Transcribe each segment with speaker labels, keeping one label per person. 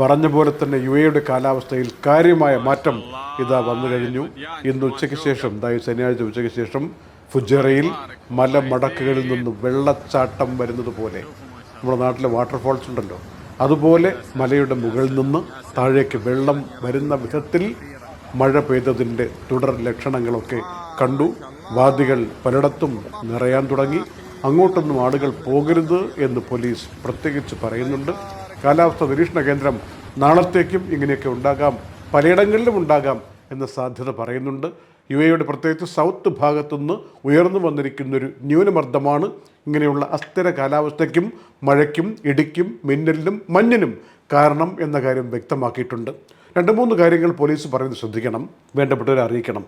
Speaker 1: പറഞ്ഞ പോലെ തന്നെ യു എയുടെ കാലാവസ്ഥയിൽ കാര്യമായ മാറ്റം ഇതാ വന്നു കഴിഞ്ഞു. ഇന്ന് ഉച്ചയ്ക്ക് ശേഷം അതായത് ശനിയാഴ്ച ഉച്ചയ്ക്ക് ശേഷം ഫുജറയിൽ മലമടക്കുകളിൽ നിന്ന് വെള്ളച്ചാട്ടം വരുന്നത് പോലെ നമ്മുടെ നാട്ടിലെ വാട്ടർഫോൾസ് ഉണ്ടല്ലോ. അതുപോലെ മലയുടെ മുകളിൽ നിന്ന് താഴേക്ക് വെള്ളം വരുന്ന വിധത്തിൽ മഴ പെയ്തതിന്റെ തുടർ ലക്ഷണങ്ങളൊക്കെ കണ്ടു. വാദികൾ പലയിടത്തും നിറയാൻ തുടങ്ങി. അങ്ങോട്ടൊന്നും ആളുകൾ പോകരുത് എന്ന് പോലീസ് പ്രത്യേകിച്ച് പറയുന്നുണ്ട്. കാലാവസ്ഥ നിരീക്ഷണ കേന്ദ്രം നാളത്തേക്കും ഇങ്ങനെയൊക്കെ ഉണ്ടാകാം പലയിടങ്ങളിലും ഉണ്ടാകാം എന്ന സാധ്യത പറയുന്നുണ്ട്. യു എയുടെ പ്രത്യേകിച്ച് സൗത്ത് ഭാഗത്തുനിന്ന് ഉയർന്നു വന്നിരിക്കുന്നൊരു ന്യൂനമർദ്ദമാണ്. ഇങ്ങനെയുള്ള അസ്ഥിര കാലാവസ്ഥയ്ക്കും മഴയ്ക്കും ഇടിക്കും മിന്നലിനും മഞ്ഞിനും കാരണം എന്ന കാര്യം വ്യക്തമാക്കിയിട്ടുണ്ട്. രണ്ട് മൂന്ന് കാര്യങ്ങൾ പോലീസ് പറയുന്നത് ശ്രദ്ധിക്കണം വേണ്ടപ്പെട്ടവരെ അറിയിക്കണം.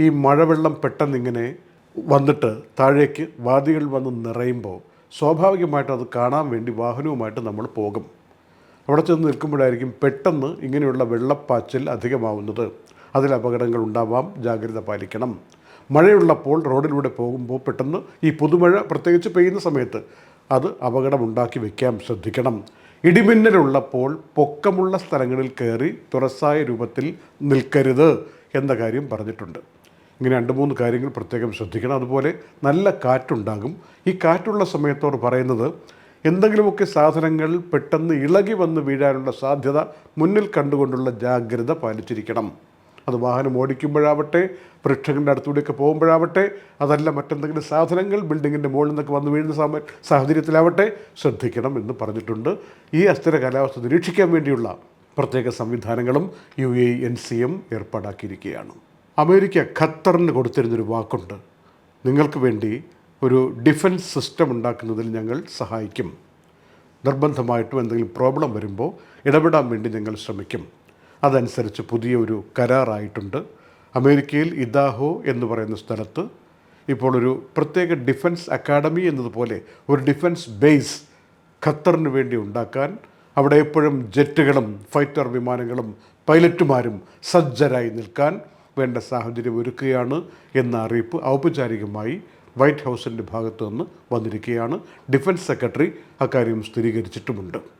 Speaker 1: ഈ മഴവെള്ളം പെട്ടെന്നിങ്ങനെ വന്നിട്ട് താഴേക്ക് വാദികൾ വന്ന് നിറയുമ്പോൾ സ്വാഭാവികമായിട്ട് അത് കാണാൻ വേണ്ടി വാഹനവുമായിട്ട് നമ്മൾ പോകും. അവിടെ ചെന്ന് നിൽക്കുമ്പോഴായിരിക്കും പെട്ടെന്ന് ഇങ്ങനെയുള്ള വെള്ളപ്പാച്ചിൽ അധികമാവുന്നത്. അതിൽ അപകടങ്ങൾ ഉണ്ടാവാം. ജാഗ്രത പാലിക്കണം. മഴയുള്ളപ്പോൾ റോഡിലൂടെ പോകുമ്പോൾ പെട്ടെന്ന് ഈ പുതുമഴ പ്രത്യേകിച്ച് പെയ്യുന്ന സമയത്ത് അത് അപകടമുണ്ടാക്കി വയ്ക്കാൻ ശ്രദ്ധിക്കണം. ഇടിമിന്നലുള്ളപ്പോൾ പൊക്കമുള്ള സ്ഥലങ്ങളിൽ കയറി തുറസായ രൂപത്തിൽ നിൽക്കരുത് എന്ന കാര്യം പറഞ്ഞിട്ടുണ്ട്. ഇങ്ങനെ രണ്ട് മൂന്ന് കാര്യങ്ങൾ പ്രത്യേകം ശ്രദ്ധിക്കണം. അതുപോലെ നല്ല കാറ്റുണ്ടാകും. ഈ കാറ്റുള്ള സമയത്തോട് പറയുന്നത് എന്തെങ്കിലുമൊക്കെ സാധനങ്ങൾ പെട്ടെന്ന് ഇളകി വന്ന് വീഴാനുള്ള സാധ്യത മുന്നിൽ കണ്ടുകൊണ്ടുള്ള ജാഗ്രത പാലിച്ചിരിക്കണം. അത് വാഹനം ഓടിക്കുമ്പോഴാവട്ടെ വൃക്ഷങ്ങളുടെ അടുത്തൂടെയൊക്കെ പോകുമ്പോഴാവട്ടെ അതല്ല മറ്റെന്തെങ്കിലും സാധനങ്ങൾ ബിൽഡിങ്ങിന്റെ മുകളിൽ നിന്നൊക്കെ വന്ന് വീഴുന്ന സമ സാഹചര്യത്തിലാവട്ടെ ശ്രദ്ധിക്കണം എന്ന് പറഞ്ഞിട്ടുണ്ട്. ഈ അസ്ഥിര കാലാവസ്ഥ നിരീക്ഷിക്കാൻ വേണ്ടിയുള്ള പ്രത്യേക സംവിധാനങ്ങളും U A N C M ഏർപ്പാടാക്കിയിരിക്കുകയാണ്. America ഖത്തറിന് കൊടുത്തിരുന്നൊരു വാക്കുണ്ട്. നിങ്ങൾക്ക് വേണ്ടി ഒരു ഡിഫൻസ് സിസ്റ്റം ഉണ്ടാക്കുന്നതിൽ ഞങ്ങൾ സഹായിക്കും. നിർബന്ധമായിട്ടും എന്തെങ്കിലും പ്രോബ്ലം വരുമ്പോൾ ഇടപെടാൻ വേണ്ടി ഞങ്ങൾ ശ്രമിക്കും. അതനുസരിച്ച് പുതിയൊരു കരാറായിട്ടുണ്ട്. അമേരിക്കയിൽ ഇദാഹോ എന്ന് പറയുന്ന സ്ഥലത്ത് ഇപ്പോൾ ഒരു പ്രത്യേക ഡിഫൻസ് അക്കാഡമി എന്നതുപോലെ ഒരു ഡിഫൻസ് ബേസ് ഖത്തറിന് വേണ്ടി ഉണ്ടാക്കാൻ അവിടെ എപ്പോഴും ജെറ്റുകളും ഫൈറ്റർ വിമാനങ്ങളും പൈലറ്റുമാരും സജ്ജരായി നിൽക്കാൻ വേണ്ട സാഹചര്യം ഒരുക്കുകയാണ് എന്ന അറിയിപ്പ് ഔപചാരികമായി വൈറ്റ് ഹൗസിന്റെ ഭാഗത്തു നിന്ന് വന്നിരിക്കുകയാണ്. ഡിഫൻസ് സെക്രട്ടറി അക്കാര്യം സ്ഥിരീകരിച്ചിട്ടുമുണ്ട്.